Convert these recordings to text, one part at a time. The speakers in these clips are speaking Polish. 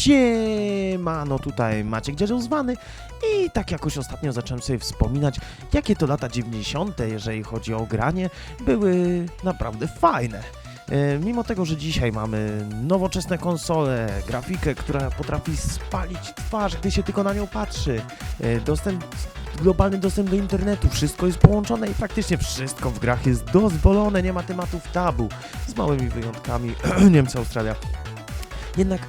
Siemano, tutaj Maciek Dzierżą zwany i tak jakoś ostatnio zacząłem sobie wspominać, jakie to lata 90., jeżeli chodzi o granie, były naprawdę fajne. E, Mimo tego, że dzisiaj mamy nowoczesne konsole, grafikę, która potrafi spalić twarz, gdy się tylko na nią patrzy, e, dostęp, globalny dostęp do internetu, wszystko jest połączone i praktycznie wszystko w grach jest dozwolone, nie ma tematów tabu, z małymi wyjątkami Niemcy, Australia. Jednak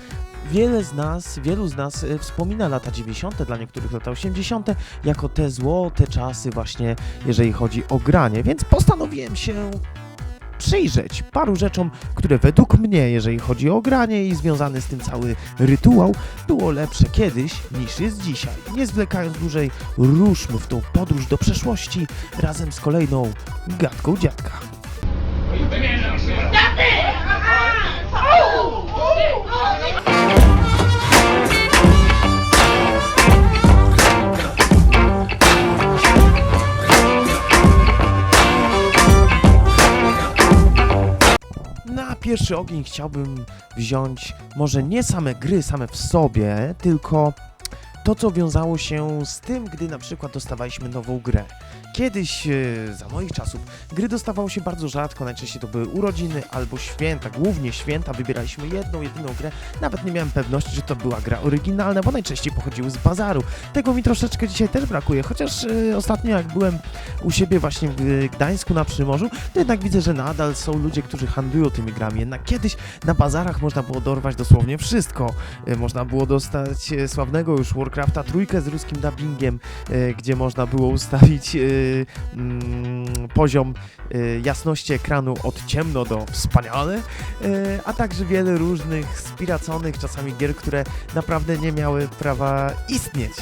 wiele z nas, wielu z nas e, wspomina lata 90., dla niektórych lata 80., jako te złote czasy właśnie, jeżeli chodzi o granie, więc postanowiłem się przyjrzeć paru rzeczom, które według mnie, jeżeli chodzi o granie i związany z tym cały rytuał, było lepsze kiedyś niż jest dzisiaj. Nie zwlekając dłużej, ruszmy w tą podróż do przeszłości razem z kolejną gadką dziadka. Pierwszy ogień chciałbym wziąć może nie same gry same w sobie, tylko to, co wiązało się z tym, gdy na przykład dostawaliśmy nową grę. Kiedyś, e, za moich czasów, gry dostawało się bardzo rzadko, najczęściej to były urodziny albo święta, głównie święta, wybieraliśmy jedną, jedyną grę. Nawet nie miałem pewności, że to była gra oryginalna, bo najczęściej pochodziły z bazaru. Tego mi troszeczkę dzisiaj też brakuje, chociaż e, ostatnio jak byłem u siebie właśnie w Gdańsku na Przymorzu, to jednak widzę, że nadal są ludzie, którzy handlują tymi grami. Jednak kiedyś na bazarach można było dorwać dosłownie wszystko. E, Można było dostać e, sławnego już Warcrafta trójkę z ruskim dubbingiem, e, gdzie można było ustawić e, mm, poziom e, jasności ekranu od ciemno do wspaniale, e, a także wiele różnych spiraconych czasami gier, które naprawdę nie miały prawa istnieć.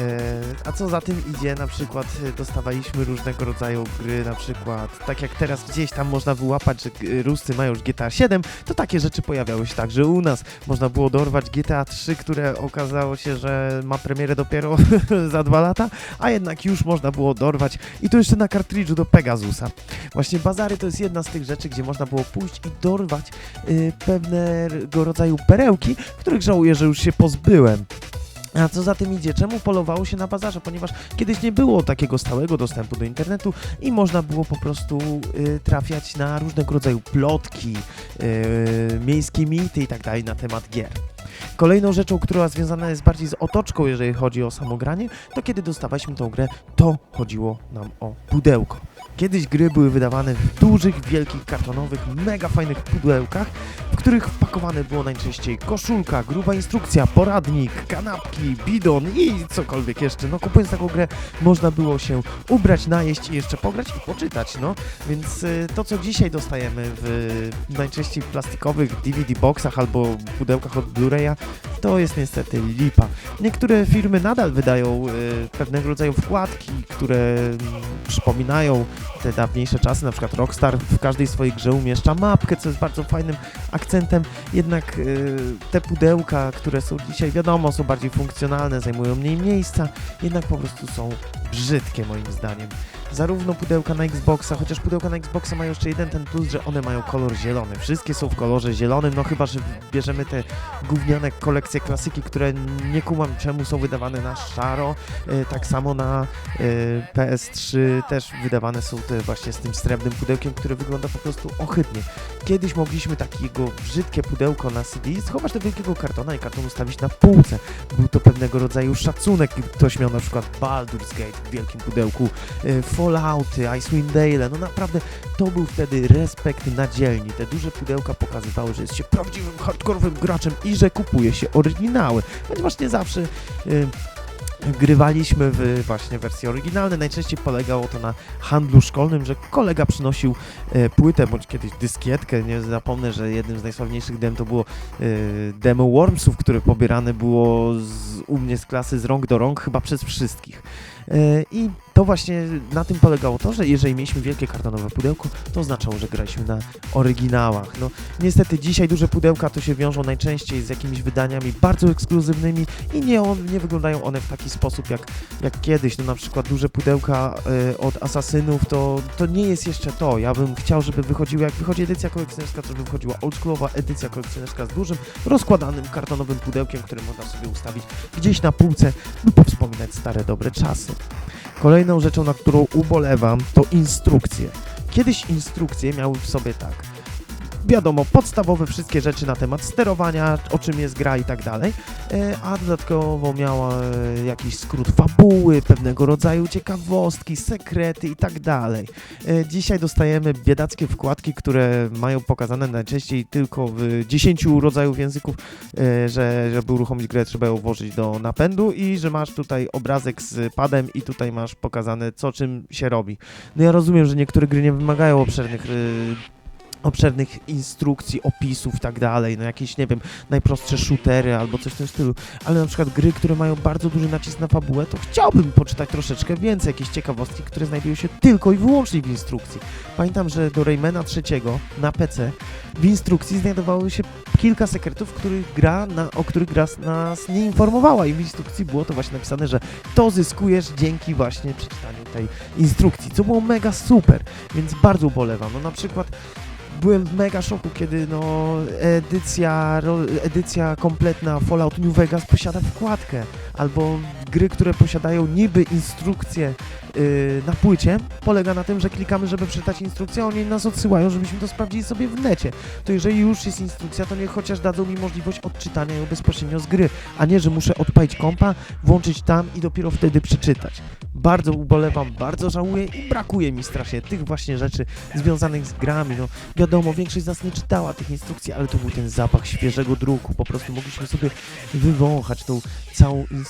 E, A co za tym idzie, na przykład e, dostawaliśmy różnego rodzaju gry, na przykład tak jak teraz gdzieś tam można wyłapać, że Ruscy mają już GTA 7, to takie rzeczy pojawiały się także u nas. Można było dorwać GTA 3, które okazało się, że ma premierę dopiero za dwa lata, a jednak już można było dorwać i to jeszcze na kartridżu do Pegasusa. Właśnie bazary to jest jedna z tych rzeczy, gdzie można było pójść i dorwać y, pewnego rodzaju perełki, których żałuję, że już się pozbyłem. A co za tym idzie? Czemu polowało się na bazarze? Ponieważ kiedyś nie było takiego stałego dostępu do internetu i można było po prostu y, trafiać na różnego rodzaju plotki, y, miejskie mity i tak dalej na temat gier. Kolejną rzeczą, która związana jest bardziej z otoczką, jeżeli chodzi o samogranie, to kiedy dostawaliśmy tą grę, to chodziło nam o pudełko. Kiedyś gry były wydawane w dużych, wielkich, kartonowych, mega fajnych pudełkach, w których wpakowane było najczęściej koszulka, gruba instrukcja, poradnik, kanapki, bidon i cokolwiek jeszcze. No kupując taką grę można było się ubrać, najeść i jeszcze pograć i poczytać, no. Więc y, to, co dzisiaj dostajemy w najczęściej plastikowych DVD boxach albo pudełkach od Blu-raya, to jest niestety lipa. Niektóre firmy nadal wydają y, pewnego rodzaju wkładki, które mm, przypominają te dawniejsze czasy, na przykład Rockstar w każdej swojej grze umieszcza mapkę, co jest bardzo fajnym akcentem, jednak y, te pudełka, które są dzisiaj wiadomo, są bardziej funkcjonalne, zajmują mniej miejsca, jednak po prostu są brzydkie moim zdaniem. Zarówno pudełka na Xboxa, chociaż pudełka na Xboxa mają jeszcze jeden ten plus, że one mają kolor zielony. Wszystkie są w kolorze zielonym, no chyba, że bierzemy te gówniane kolekcje klasyki, które nie kumam czemu są wydawane na szaro. Y, tak samo na y, PS3 też wydawane są te właśnie z tym srebrnym pudełkiem, które wygląda po prostu ohydnie. Kiedyś mogliśmy takiego brzydkie pudełko na CD schować do wielkiego kartona i karton ustawić na półce. Był to pewnego rodzaju szacunek. Ktoś miał na przykład Baldur's Gate w wielkim pudełku, y, Fallouty, Icewind Dale. No naprawdę to był wtedy respekt na dzielni. Te duże pudełka pokazywały, że jest się prawdziwym, hardkorowym graczem i że kupuje się oryginały. Ponieważ nie zawsze y, grywaliśmy w właśnie wersji oryginalnej. Najczęściej polegało to na handlu szkolnym, że kolega przynosił e, płytę bądź kiedyś dyskietkę. Nie zapomnę, że jednym z najsławniejszych dem to było e, demo Wormsów, które pobierane było z, u mnie z klasy z rąk do rąk, chyba przez wszystkich. E, I to właśnie na tym polegało to, że jeżeli mieliśmy wielkie kartonowe pudełko, to oznaczało, że graliśmy na oryginałach. No niestety dzisiaj duże pudełka to się wiążą najczęściej z jakimiś wydaniami bardzo ekskluzywnymi i nie, on, nie wyglądają one w taki sposób jak, jak kiedyś. No na przykład duże pudełka y, od Asasynów to, to nie jest jeszcze to. Ja bym chciał, żeby wychodziły, jak wychodzi edycja kolekcjonerska, to żeby wychodziła oldschoolowa edycja kolekcjonerska z dużym, rozkładanym kartonowym pudełkiem, które można sobie ustawić gdzieś na półce, by powspominać stare, dobre czasy. Kolejną rzeczą, na którą ubolewam, to instrukcje. Kiedyś instrukcje miały w sobie tak. Wiadomo, podstawowe wszystkie rzeczy na temat sterowania, o czym jest gra i tak dalej, e, a dodatkowo miała e, jakiś skrót fabuły, pewnego rodzaju ciekawostki, sekrety i tak dalej. E, Dzisiaj dostajemy biedackie wkładki, które mają pokazane najczęściej tylko w 10 rodzajów języków, że żeby uruchomić grę trzeba ją włożyć do napędu i że masz tutaj obrazek z padem i tutaj masz pokazane co czym się robi. No ja rozumiem, że niektóre gry nie wymagają obszernych obszernych instrukcji, opisów i tak dalej, no jakieś, nie wiem, najprostsze shootery albo coś w tym stylu, ale na przykład gry, które mają bardzo duży nacisk na fabułę, to chciałbym poczytać troszeczkę więcej, jakieś ciekawostki, które znajdują się tylko i wyłącznie w instrukcji. Pamiętam, że do Raymana III na PC w instrukcji znajdowało się kilka sekretów, których gra na, o których gra nas nie informowała i w instrukcji było to właśnie napisane, że to zyskujesz dzięki właśnie przeczytaniu tej instrukcji, co było mega super, więc bardzo ubolewam. No na przykład byłem w mega szoku, kiedy no edycja, edycja kompletna Fallout New Vegas posiada wkładkę, albo gry, które posiadają niby instrukcję yy, na płycie, polega na tym, że klikamy, żeby przeczytać instrukcję, a oni nas odsyłają, żebyśmy to sprawdzili sobie w necie. To jeżeli już jest instrukcja, to niech chociaż dadzą mi możliwość odczytania ją bezpośrednio z gry, a nie, że muszę odpalić kompa, włączyć tam i dopiero wtedy przeczytać. Bardzo ubolewam, bardzo żałuję i brakuje mi strasznie tych właśnie rzeczy związanych z grami. No, wiadomo, większość z nas nie czytała tych instrukcji, ale to był ten zapach świeżego druku. Po prostu mogliśmy sobie wywąchać tą całą instrukcję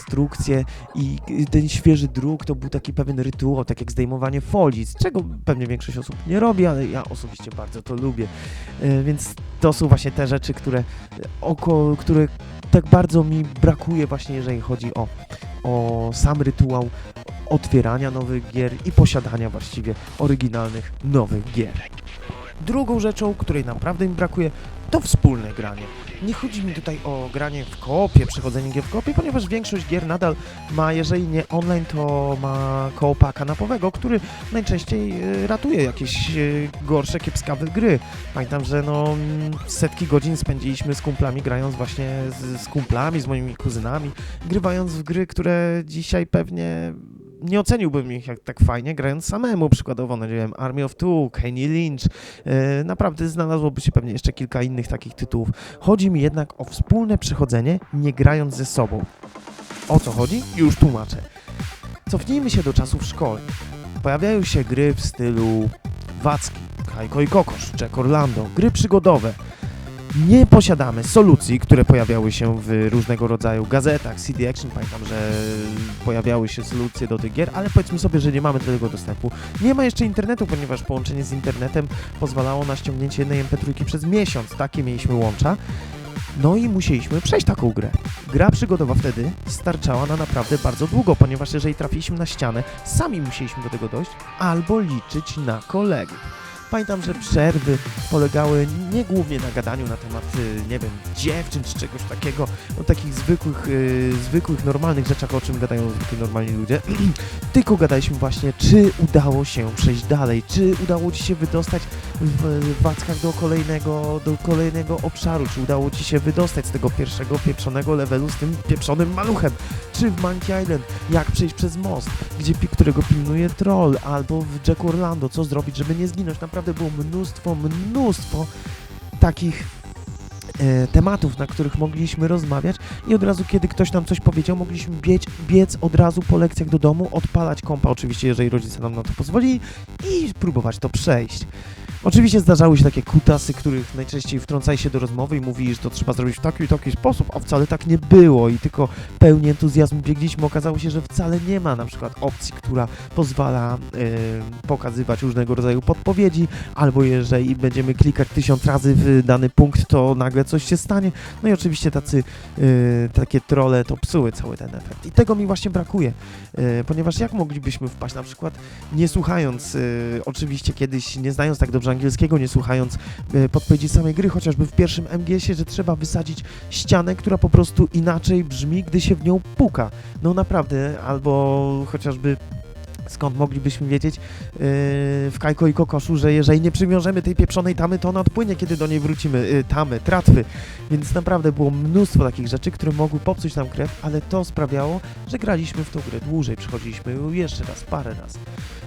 i i ten świeży druk to był taki pewien rytuał, tak jak zdejmowanie folii, z czego pewnie większość osób nie robi, ale ja osobiście bardzo to lubię. E, Więc to są właśnie te rzeczy, które oko, które tak bardzo mi brakuje właśnie, jeżeli chodzi o, o sam rytuał otwierania nowych gier i posiadania właściwie oryginalnych nowych gier. Drugą rzeczą, której naprawdę mi brakuje, to wspólne granie. Nie chodzi mi tutaj o granie w koopie, przechodzenie gier w koopie, ponieważ większość gier nadal ma, jeżeli nie online, to ma koopa kanapowego, który najczęściej e, ratuje jakieś e, gorsze, kiepskawe gry. Pamiętam, że no setki godzin spędziliśmy z kumplami, grając właśnie z, z kumplami, z moimi kuzynami, grywając w gry, które dzisiaj pewnie nie oceniłbym ich jak tak fajnie, grając samemu, przykładowo, no nie wiem, Army of Two, Kenny Lynch, e, naprawdę znalazłoby się pewnie jeszcze kilka innych takich tytułów. Chodzi mi jednak o wspólne przychodzenie, nie grając ze sobą. O co chodzi? Już tłumaczę. Cofnijmy się do czasów szkolnych. Pojawiają się gry w stylu Wacki, Kajko i Kokosz, Jack Orlando, gry przygodowe. Nie posiadamy solucji, które pojawiały się w różnego rodzaju gazetach, CD Action, pamiętam, że pojawiały się solucje do tych gier, ale powiedzmy sobie, że nie mamy do tego dostępu. Nie ma jeszcze internetu, ponieważ połączenie z internetem pozwalało na ściągnięcie jednej MP3 przez miesiąc. Takie mieliśmy łącza. No i musieliśmy przejść taką grę. Gra przygodowa wtedy starczała na naprawdę bardzo długo, ponieważ jeżeli trafiliśmy na ścianę, sami musieliśmy do tego dojść albo liczyć na kolegów. Pamiętam, że przerwy polegały nie głównie na gadaniu na temat, y, nie wiem, dziewczyn czy czegoś takiego, no takich zwykłych, y, zwykłych, normalnych rzeczach, o czym gadają zwykli normalni ludzie, tylko gadaliśmy właśnie, czy udało się przejść dalej, czy udało Ci się wydostać w wackach do kolejnego, do kolejnego obszaru, czy udało Ci się wydostać z tego pierwszego pieprzonego levelu z tym pieprzonym maluchem, czy w Monkey Island, jak przejść przez most, gdzie, którego pilnuje troll, albo w Jack Orlando, co zrobić, żeby nie zginąć. Naprawdę było mnóstwo, mnóstwo takich e, tematów, na których mogliśmy rozmawiać i od razu, kiedy ktoś nam coś powiedział, mogliśmy biec, biec od razu po lekcjach do domu, odpalać kompa, oczywiście, jeżeli rodzice nam na to pozwolili i próbować to przejść. Oczywiście zdarzały się takie kutasy, których najczęściej wtrącali się do rozmowy i mówili, że to trzeba zrobić w taki i taki sposób, a wcale tak nie było i tylko pełni entuzjazmu biegliśmy. Okazało się, że wcale nie ma na przykład opcji, która pozwala e, pokazywać różnego rodzaju podpowiedzi, albo jeżeli będziemy klikać tysiąc razy w dany punkt, to nagle coś się stanie. No i oczywiście tacy, e, takie trole to psuły cały ten efekt. I tego mi właśnie brakuje, e, ponieważ jak moglibyśmy wpaść na przykład nie słuchając, e, oczywiście kiedyś nie znając tak dobrze angielskiego, nie słuchając e, podpowiedzi samej gry, chociażby w pierwszym MGS-ie, że trzeba wysadzić ścianę, która po prostu inaczej brzmi, gdy się w nią puka. No naprawdę, albo chociażby skąd moglibyśmy wiedzieć yy, w Kajko i Kokoszu, że jeżeli nie przywiążemy tej pieprzonej tamy, to ona odpłynie, kiedy do niej wrócimy, yy, tamy, tratwy. Więc naprawdę było mnóstwo takich rzeczy, które mogły popsuć nam krew, ale to sprawiało, że graliśmy w tą grę dłużej, przechodziliśmy ją jeszcze raz, parę raz.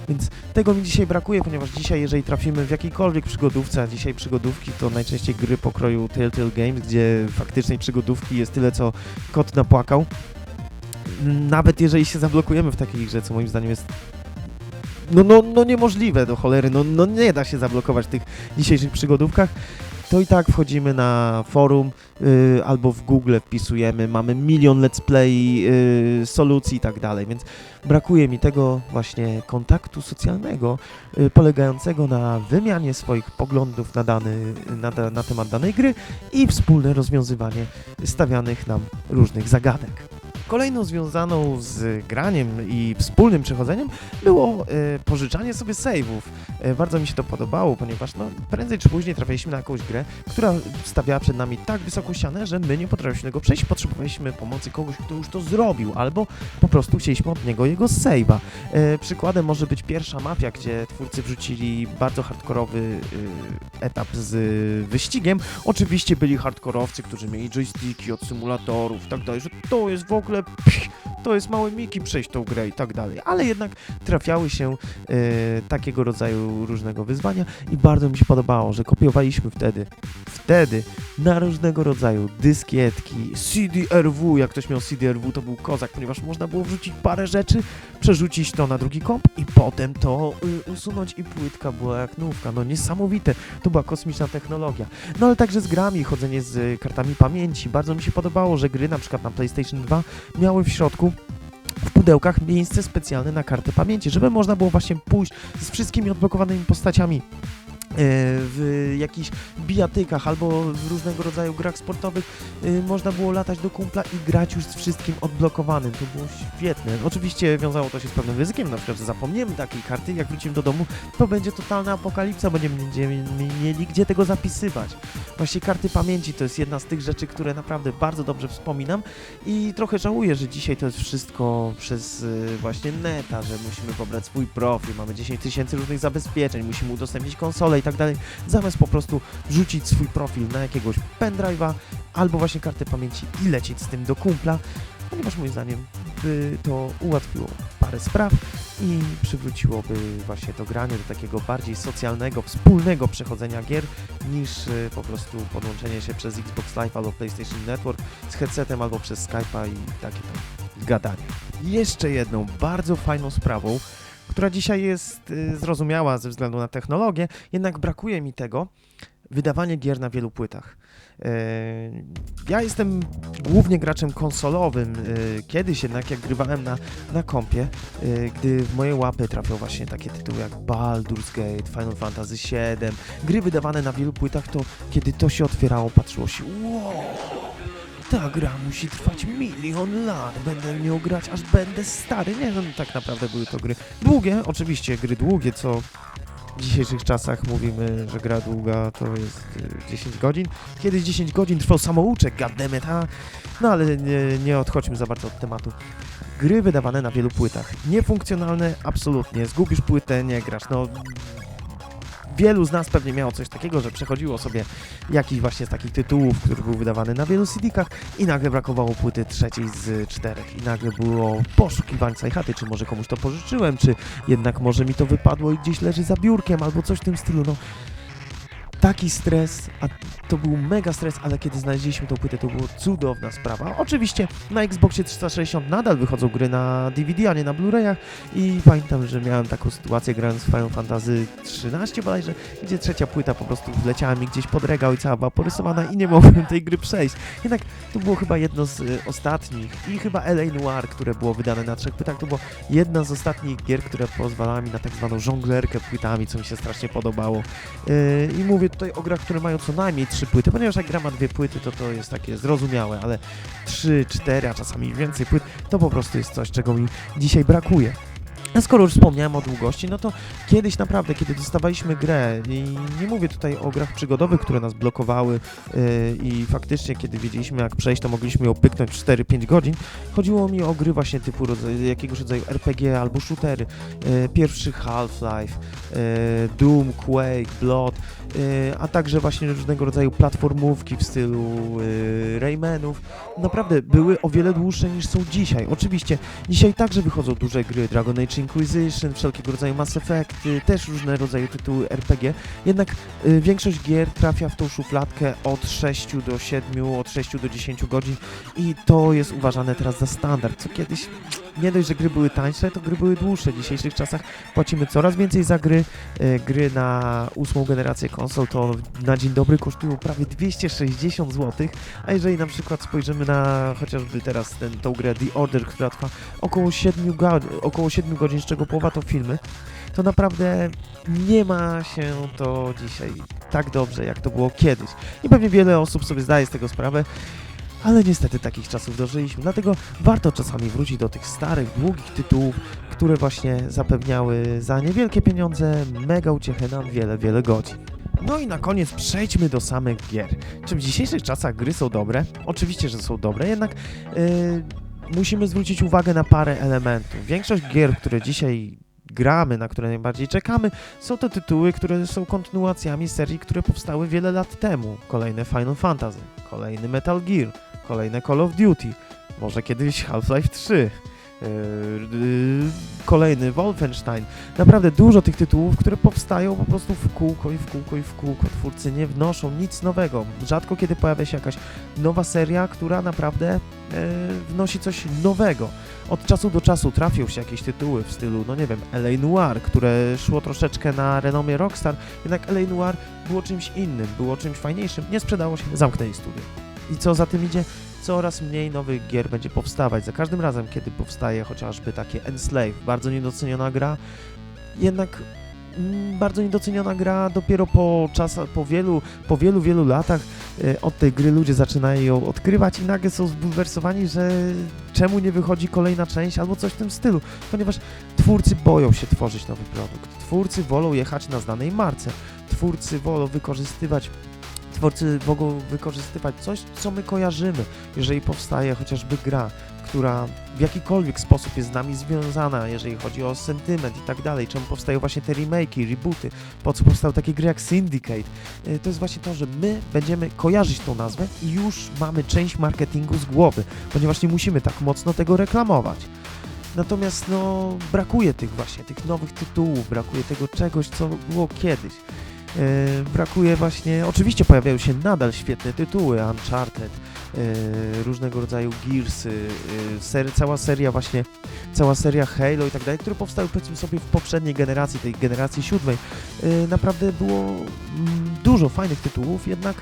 Więc tego mi dzisiaj brakuje, ponieważ dzisiaj, jeżeli trafimy w jakiejkolwiek przygodówce, a dzisiaj przygodówki to najczęściej gry pokroju Telltale Games, gdzie faktycznej przygodówki jest tyle, co kot napłakał. Nawet jeżeli się zablokujemy w takiej grze, co moim zdaniem jest no, no, no niemożliwe do cholery, no, no nie da się zablokować w tych dzisiejszych przygodówkach, to i tak wchodzimy na forum y, albo w Google wpisujemy, mamy milion let's play, y, solucji i tak dalej, więc brakuje mi tego właśnie kontaktu socjalnego y, polegającego na wymianie swoich poglądów na, dany, na, na temat danej gry i wspólne rozwiązywanie stawianych nam różnych zagadek. Kolejną związaną z graniem i wspólnym przechodzeniem było e, pożyczanie sobie save'ów. E, bardzo mi się to podobało, ponieważ no, prędzej czy później trafiliśmy na jakąś grę, która stawiała przed nami tak wysoką ścianę, że my nie potrafiliśmy tego przejść, potrzebowaliśmy pomocy kogoś, kto już to zrobił, albo po prostu chcieliśmy od niego jego save'a. E, przykładem może być pierwsza mafia, gdzie twórcy wrzucili bardzo hardkorowy e, etap z e, wyścigiem. Oczywiście byli hardkorowcy, którzy mieli joysticki od symulatorów i tak dalej, że to jest w ogóle böyle to jest małe miki przejść tą grę i tak dalej, ale jednak trafiały się e, takiego rodzaju różnego wyzwania i bardzo mi się podobało, że kopiowaliśmy wtedy, wtedy na różnego rodzaju dyskietki, CD-RW, jak ktoś miał CD-RW to był kozak, ponieważ można było wrzucić parę rzeczy, przerzucić to na drugi komp i potem to y, usunąć i płytka była jak nówka, no niesamowite, to była kosmiczna technologia. No ale także z grami, chodzenie z kartami pamięci, bardzo mi się podobało, że gry na przykład na PlayStation 2 miały w środku pudełkach miejsce specjalne na kartę pamięci, żeby można było właśnie pójść z wszystkimi odblokowanymi postaciami w jakichś bijatykach albo w różnego rodzaju grach sportowych e, można było latać do kumpla i grać już z wszystkim odblokowanym. To było świetne. Oczywiście wiązało to się z pewnym ryzykiem, na przykład, zapomniemy takiej karty, jak wrócimy do domu, to będzie totalna apokalipsa, będziemy mieli gdzie tego zapisywać. Właśnie karty pamięci to jest jedna z tych rzeczy, które naprawdę bardzo dobrze wspominam i trochę żałuję, że dzisiaj to jest wszystko przez y, właśnie neta, że musimy pobrać swój profil, mamy 10 tysięcy różnych zabezpieczeń, musimy udostępnić konsolę i tak dalej, zamiast po prostu wrzucić swój profil na jakiegoś pendrive'a albo właśnie kartę pamięci i lecieć z tym do kumpla, ponieważ moim zdaniem by to ułatwiło parę spraw i przywróciłoby właśnie to granie do takiego bardziej socjalnego, wspólnego przechodzenia gier niż y, po prostu podłączenie się przez Xbox Live albo PlayStation Network z headsetem albo przez Skype'a i takie tam gadanie. Jeszcze jedną bardzo fajną sprawą, która dzisiaj jest y, zrozumiała ze względu na technologię, jednak brakuje mi tego, wydawanie gier na wielu płytach. E, Ja jestem głównie graczem konsolowym. e, Kiedyś jednak, jak grywałem na, na kompie, gdy w moje łapy trafią właśnie takie tytuły jak Baldur's Gate, Final Fantasy VII, gry wydawane na wielu płytach, to kiedy to się otwierało, patrzyło się, wow, ta gra musi trwać milion lat, będę nią grać, aż będę stary. Nie, no tak naprawdę były to gry długie, oczywiście gry długie, co w dzisiejszych czasach mówimy, że gra długa to jest y, 10 godzin. Kiedyś 10 godzin trwał samouczek, goddammit, a... No ale nie, nie odchodźmy za bardzo od tematu. Gry wydawane na wielu płytach. Niefunkcjonalne, absolutnie. Zgubisz płytę, nie grasz. No, wielu z nas pewnie miało coś takiego, że przechodziło sobie jakiś właśnie z takich tytułów, który był wydawany na wielu CD-kach i nagle brakowało płyty trzeciej z czterech i nagle było poszukiwańca i chaty, czy może komuś to pożyczyłem, czy jednak może mi to wypadło i gdzieś leży za biurkiem albo coś w tym stylu, no. Taki stres, a to był mega stres, ale kiedy znaleźliśmy tą płytę, to była cudowna sprawa. Oczywiście na Xboxie 360 nadal wychodzą gry na DVD, a nie na Blu-rayach i pamiętam, że miałem taką sytuację grając w Final Fantasy 13 bodajże, gdzie trzecia płyta po prostu wleciała mi gdzieś pod regał i cała była porysowana i nie mogłem tej gry przejść. Jednak to było chyba jedno z y, ostatnich i chyba LA Noir, które było wydane na trzech płytach, to było jedna z ostatnich gier, które pozwalała mi na tak zwaną żonglerkę płytami, co mi się strasznie podobało. Yy, I mówię tutaj o grach, które mają co najmniej trzy płyty, ponieważ jak gra ma dwie płyty, to to jest takie zrozumiałe, ale trzy, cztery, a czasami więcej płyt, to po prostu jest coś, czego mi dzisiaj brakuje. A skoro już wspomniałem o długości, no to kiedyś naprawdę, kiedy dostawaliśmy grę, i nie mówię tutaj o grach przygodowych, które nas blokowały yy, i faktycznie, kiedy wiedzieliśmy jak przejść, to mogliśmy ją pyknąć 4-5 godzin, chodziło mi o gry właśnie typu rodzaj, jakiegoś rodzaju RPG albo shootery. Yy, pierwszy Half-Life, yy, Doom, Quake, Blood, a także właśnie różnego rodzaju platformówki w stylu yy, Raymanów. Naprawdę były o wiele dłuższe niż są dzisiaj. Oczywiście dzisiaj także wychodzą duże gry, Dragon Age Inquisition, wszelkiego rodzaju Mass Effecty, też różne rodzaje tytuły RPG, jednak y, większość gier trafia w tą szufladkę od 6 do 7, od 6 do 10 godzin i to jest uważane teraz za standard, co kiedyś nie dość, że gry były tańsze, to gry były dłuższe. W dzisiejszych czasach płacimy coraz więcej za gry. Y, gry na ósmą generację konsol to na dzień dobry kosztują prawie 260 zł, a jeżeli na przykład spojrzymy na chociażby teraz ten, tą grę The Order, która trwa około 7, go, około 7 godzin, z czego połowa to filmy, to naprawdę nie ma się to dzisiaj tak dobrze, jak to było kiedyś. I pewnie wiele osób sobie zdaje z tego sprawę, ale niestety takich czasów dożyliśmy, dlatego warto czasami wrócić do tych starych, długich tytułów, które właśnie zapewniały za niewielkie pieniądze mega uciechę nam wiele, wiele godzin. No i na koniec przejdźmy do samych gier. Czy w dzisiejszych czasach gry są dobre? Oczywiście, że są dobre, jednak yy, musimy zwrócić uwagę na parę elementów. Większość gier, które dzisiaj gramy, na które najbardziej czekamy, są to tytuły, które są kontynuacjami serii, które powstały wiele lat temu. Kolejne Final Fantasy, kolejny Metal Gear, kolejne Call of Duty, może kiedyś Half-Life 3. Yy, yy, kolejny Wolfenstein. Naprawdę dużo tych tytułów, które powstają po prostu w kółko i w kółko i w kółko. Twórcy nie wnoszą nic nowego. Rzadko kiedy pojawia się jakaś nowa seria, która naprawdę e, wnosi coś nowego. Od czasu do czasu trafią się jakieś tytuły w stylu, no nie wiem, LA Noir, które szło troszeczkę na renomie Rockstar, jednak LA Noir było czymś innym, było czymś fajniejszym, nie sprzedało się, zamknęli studio. I co za tym idzie? Coraz mniej nowych gier będzie powstawać. Za każdym razem, kiedy powstaje chociażby takie Enslave, bardzo niedoceniona gra, jednak mm, bardzo niedoceniona gra dopiero po czasach, po wielu, po wielu, wielu latach e, od tej gry ludzie zaczynają ją odkrywać i nagle są zbulwersowani, że czemu nie wychodzi kolejna część albo coś w tym stylu, ponieważ twórcy boją się tworzyć nowy produkt. Twórcy wolą jechać na znanej marce. Twórcy wolą wykorzystywać twórcy mogą wykorzystywać coś, co my kojarzymy, jeżeli powstaje chociażby gra, która w jakikolwiek sposób jest z nami związana, jeżeli chodzi o sentyment i tak dalej, czemu powstają właśnie te remake'i, rebooty, po co powstały takie gry jak Syndicate. Y, To jest właśnie to, że my będziemy kojarzyć tą nazwę i już mamy część marketingu z głowy, ponieważ nie musimy tak mocno tego reklamować. Natomiast no, brakuje tych właśnie, tych nowych tytułów, brakuje tego czegoś, co było kiedyś. E, brakuje właśnie, oczywiście pojawiają się nadal świetne tytuły, Uncharted, e, różnego rodzaju Gearsy, e, ser, cała seria właśnie, cała seria Halo i tak dalej, które powstały powiedzmy sobie w poprzedniej generacji, tej generacji siódmej. Naprawdę było mm, dużo fajnych tytułów, jednak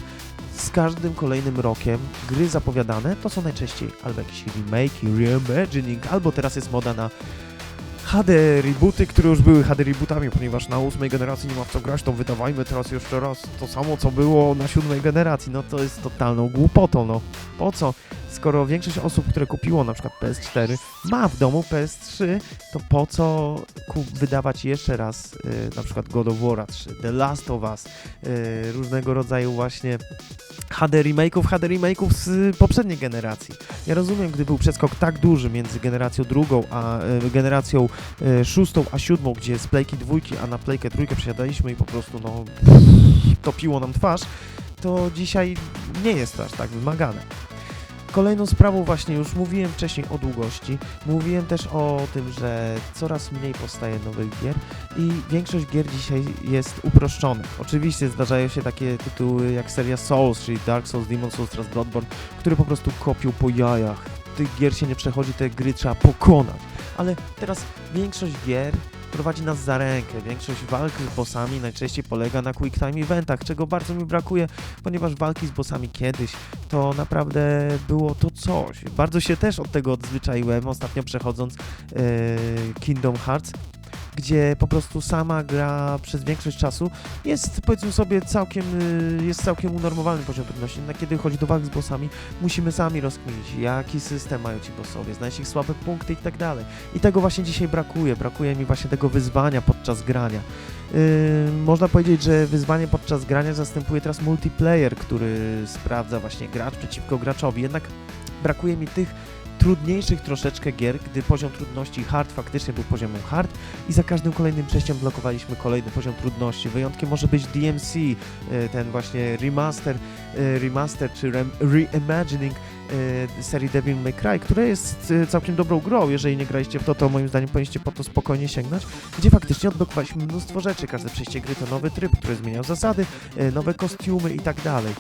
z każdym kolejnym rokiem gry zapowiadane to są najczęściej albo jakieś remake, reimagining, albo teraz jest moda na HD rebooty, które już były HD rebootami, ponieważ na ósmej generacji nie ma w co grać, to wydawajmy teraz jeszcze raz to samo, co było na siódmej generacji. No to jest totalną głupotą, no. Po co? Skoro większość osób, które kupiło na przykład PS4 ma w domu PS3, to po co wydawać jeszcze raz y, na przykład God of War 3, The Last of Us, y, różnego rodzaju właśnie HD remake'ów, HD remake'ów z poprzedniej generacji. Ja rozumiem, gdy był przeskok tak duży między generacją drugą a y, generacją szóstą a siódmą, gdzie z Playki dwójki, a na Playkę trójkę przesiadaliśmy i po prostu no topiło nam twarz, to dzisiaj nie jest aż tak wymagane. Kolejną sprawą właśnie już mówiłem wcześniej o długości, mówiłem też o tym, że coraz mniej powstaje nowych gier i większość gier dzisiaj jest uproszczonych. Oczywiście zdarzają się takie tytuły jak seria Souls, czyli Dark Souls, Demon Souls, teraz Bloodborne, które po prostu kopią po jajach. Tych gier się nie przechodzi, te gry trzeba pokonać. Ale teraz większość gier prowadzi nas za rękę. Większość walk z bossami najczęściej polega na quick time eventach, czego bardzo mi brakuje, ponieważ walki z bossami kiedyś to naprawdę było to coś. Bardzo się też od tego odzwyczaiłem, ostatnio przechodząc e, Kingdom Hearts, gdzie po prostu sama gra przez większość czasu jest powiedzmy sobie całkiem, y, jest całkiem unormowalny poziom trudności. Jednak kiedy chodzi do walk z bossami, musimy sami rozkminić, jaki system mają ci bossowie, znaleźć ich słabe punkty i tak dalej. I tego właśnie dzisiaj brakuje, brakuje mi właśnie tego wyzwania podczas grania. Yy, można powiedzieć, że wyzwanie podczas grania zastępuje teraz multiplayer, który sprawdza właśnie gracz przeciwko graczowi, jednak brakuje mi tych trudniejszych troszeczkę gier, gdy poziom trudności hard faktycznie był poziomem hard i za każdym kolejnym przejściem blokowaliśmy kolejny poziom trudności. Wyjątkiem może być DMC, e, ten właśnie remaster, e, remaster czy reimagining serii Devil May Cry, która jest e, całkiem dobrą grą. Jeżeli nie graliście w to, to moim zdaniem powinniście po to spokojnie sięgnąć, gdzie faktycznie odblokowaliśmy mnóstwo rzeczy. Każde przejście gry to nowy tryb, który zmieniał zasady, e, nowe kostiumy i tak dalej.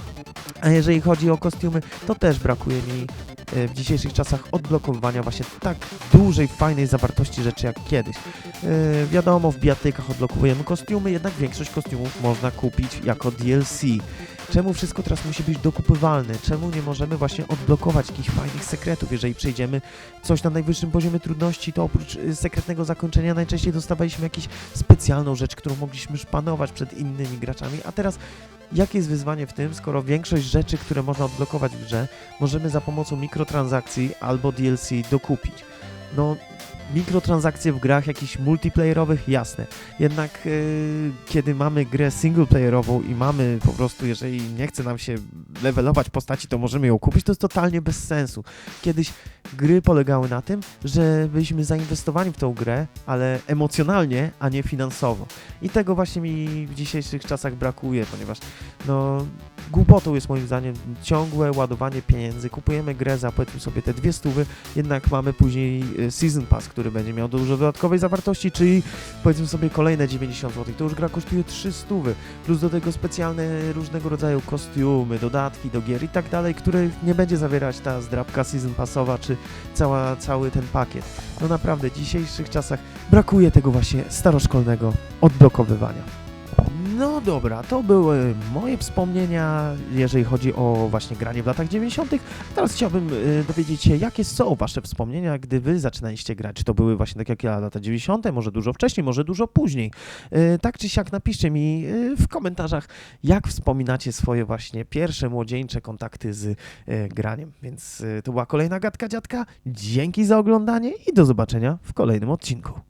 A jeżeli chodzi o kostiumy, to też brakuje mi w dzisiejszych czasach odblokowywania właśnie tak dużej, fajnej zawartości rzeczy jak kiedyś. E, wiadomo, w biatykach odblokowujemy kostiumy, jednak większość kostiumów można kupić jako DLC. Czemu wszystko teraz musi być dokupywalne? Czemu nie możemy właśnie odblokować jakichś fajnych sekretów? Jeżeli przejdziemy coś na najwyższym poziomie trudności, to oprócz y, sekretnego zakończenia najczęściej dostawaliśmy jakąś specjalną rzecz, którą mogliśmy szpanować przed innymi graczami, a teraz jakie jest wyzwanie w tym, skoro większość rzeczy, które można odblokować w grze, możemy za pomocą mikrotransakcji albo DLC dokupić? No, mikrotransakcje w grach jakichś multiplayerowych, jasne. Jednak yy, kiedy mamy grę singleplayerową i mamy po prostu, jeżeli nie chce nam się levelować postaci, to możemy ją kupić, to jest totalnie bez sensu. Kiedyś gry polegały na tym, że byliśmy zainwestowani w tą grę, ale emocjonalnie, a nie finansowo. I tego właśnie mi w dzisiejszych czasach brakuje, ponieważ no głupotą jest moim zdaniem ciągłe ładowanie pieniędzy. Kupujemy grę za powiedzmy sobie te dwie stówy, jednak mamy później y, Season Pass, który będzie miał dużo dodatkowej zawartości, czyli powiedzmy sobie kolejne 90 zł. To już gra kosztuje 3 stówy, plus do tego specjalne różnego rodzaju kostiumy, dodatki do gier i tak dalej, których nie będzie zawierać ta zdrabka Season Passowa, czy cała, cały ten pakiet. No naprawdę, w dzisiejszych czasach brakuje tego właśnie staroszkolnego odblokowywania. Dobra, to były moje wspomnienia, jeżeli chodzi o właśnie granie w latach 90. Teraz chciałbym y, dowiedzieć się, jakie są wasze wspomnienia, gdy wy zaczynaliście grać. Czy to były właśnie tak jak ja lata 90., może dużo wcześniej, może dużo później. Y, tak czy siak napiszcie mi y, w komentarzach, jak wspominacie swoje właśnie pierwsze młodzieńcze kontakty z graniem. Więc to była kolejna gadka dziadka. Dzięki za oglądanie i do zobaczenia w kolejnym odcinku.